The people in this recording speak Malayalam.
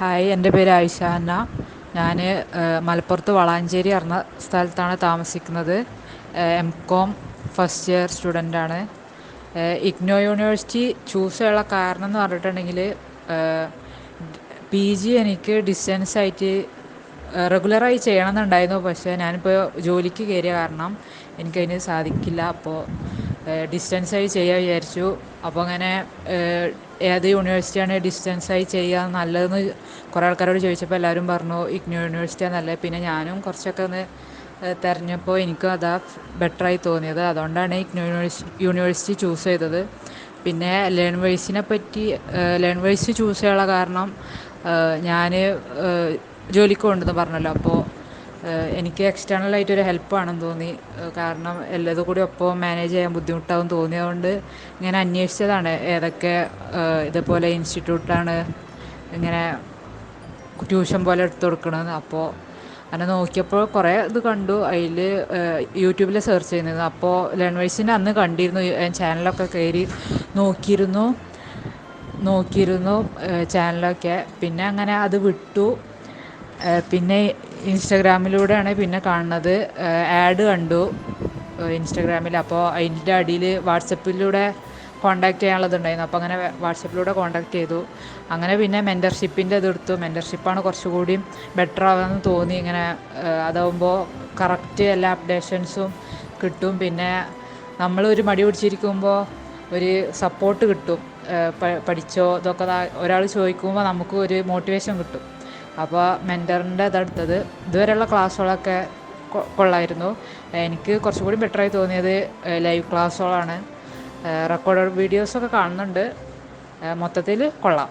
ഹായ് എന്റെ പേര് ആയിഷ ഹന്ന ഞാൻ മലപ്പുറത്ത് വളാഞ്ചേരി പറഞ്ഞ സ്ഥലത്താണ് താമസിക്കുന്നത്. M Com first year student ആണ്. ഇഗ്നോ യൂണിവേഴ്സിറ്റി ചൂസ് ചെയ്യാനുള്ള കാരണം എന്ന് പറഞ്ഞിട്ടുണ്ടെങ്കിൽ പി ജി എനിക്ക് ഡിസ്റ്റൻസ് ആയിട്ട് റെഗുലറായി ചെയ്യണം എന്നുണ്ടായിരുന്നു പക്ഷേ ഞാനിപ്പോൾ ജോലിക്ക് കയറിയ കാരണം എനിക്കതിന് സാധിക്കില്ല. അപ്പോൾ ഡിസ്റ്റൻസായി ചെയ്യാൻ വിചാരിച്ചു. അപ്പോൾ അങ്ങനെ ഏത് യൂണിവേഴ്സിറ്റിയാണ് ഡിസ്റ്റൻസായി ചെയ്യാൻ നല്ലതെന്ന് കുറേ ആൾക്കാരോട് ചോദിച്ചപ്പോൾ എല്ലാവരും പറഞ്ഞു ഇഗ്നോ യൂണിവേഴ്സിറ്റിയാണ് നല്ലത് പിന്നെ ഞാനും കുറച്ചൊക്കെ ഒന്ന് തിരഞ്ഞപ്പോൾ എനിക്കും അതാ ബെറ്ററായി തോന്നിയത്. അതുകൊണ്ടാണ് ഇഗ്നോ യൂണിവേഴ്സിറ്റി യൂണിവേഴ്സിറ്റി ചൂസ് ചെയ്തത്. പിന്നെ ലേൺ വൈസിനെ പറ്റി ലേൺ വൈസ് ചൂസ് ചെയ്യാനുള്ള കാരണം ഞാൻ ജോലിക്ക് പോകുന്നുണ്ടെന്ന് പറഞ്ഞല്ലോ. അപ്പോൾ എനിക്ക് എക്സ്റ്റേണൽ ആയിട്ട് ഒരു ഹെൽപ്പ് ആണെന്ന് തോന്നി. കാരണം എല്ലതും കൂടി ഒപ്പം മാനേജ് ചെയ്യാൻ ബുദ്ധിമുട്ടാവും തോന്നിയതുകൊണ്ട് ഇങ്ങനെ അന്വേഷിച്ചതാണ്. ഏതൊക്കെ ഇതുപോലെ ഇൻസ്റ്റിറ്റ്യൂട്ടാണ് ഇങ്ങനെ ട്യൂഷൻ പോലെ എടുത്തു കൊടുക്കണത് അപ്പോൾ അങ്ങനെ നോക്കിയപ്പോൾ കുറേ ഇത് കണ്ടു. അതിൽ യൂട്യൂബിൽ സെർച്ച് ചെയ്യുന്നത് അപ്പോൾ ലേൺവേഴ്സിന്റെ അന്ന് കണ്ടിരുന്നു. ചാനലൊക്കെ കയറി നോക്കിയിരുന്നു. നോക്കിയിരുന്നു ചാനലൊക്കെ പിന്നെ അങ്ങനെ അത് വിട്ടു. പിന്നെ ഇൻസ്റ്റഗ്രാമിലൂടെയാണ് പിന്നെ കാണുന്നത്. ആഡ് കണ്ടു. ഇൻസ്റ്റഗ്രാമിൽ അപ്പോൾ അതിന്റെ അടിയിൽ വാട്സപ്പിലൂടെ കോണ്ടാക്ട് ചെയ്യാനുള്ളതുണ്ടായിരുന്നു. അപ്പോൾ അങ്ങനെ വാട്സപ്പിലൂടെ കോണ്ടാക്ട് ചെയ്തു. അങ്ങനെ പിന്നെ മെന്റർഷിപ്പിന്റെ ഇത് എടുത്തു. മെന്റർഷിപ്പാണ് കുറച്ചുകൂടി ബെറ്റർ ആവുമെന്ന് തോന്നി. ഇങ്ങനെ അതാവുമ്പോൾ കറക്റ്റ് എല്ലാ അപ്ഡേഷൻസും കിട്ടും. പിന്നെ നമ്മൾ ഒരു മടി പിടിച്ചിരിക്കുമ്പോൾ ഒരു സപ്പോർട്ട് കിട്ടും. പഠിച്ചോ ഇതൊക്കെ ഒരാൾ ചോദിക്കുമ്പോൾ നമുക്ക് ഒരു മോട്ടിവേഷൻ കിട്ടും. അപ്പോൾ മെന്ററിന്റെ ഇതെടുത്തത് ഇതുവരെയുള്ള ക്ലാസ്സുകളൊക്കെ കൊള്ളായിരുന്നു. എനിക്ക് കുറച്ചും കൂടി ബെറ്ററായി തോന്നിയത് ലൈവ് ക്ലാസ്സുകളാണ് റെക്കോർഡ് വീഡിയോസൊക്കെ കാണുന്നുണ്ട്. മൊത്തത്തിൽ കൊള്ളാം.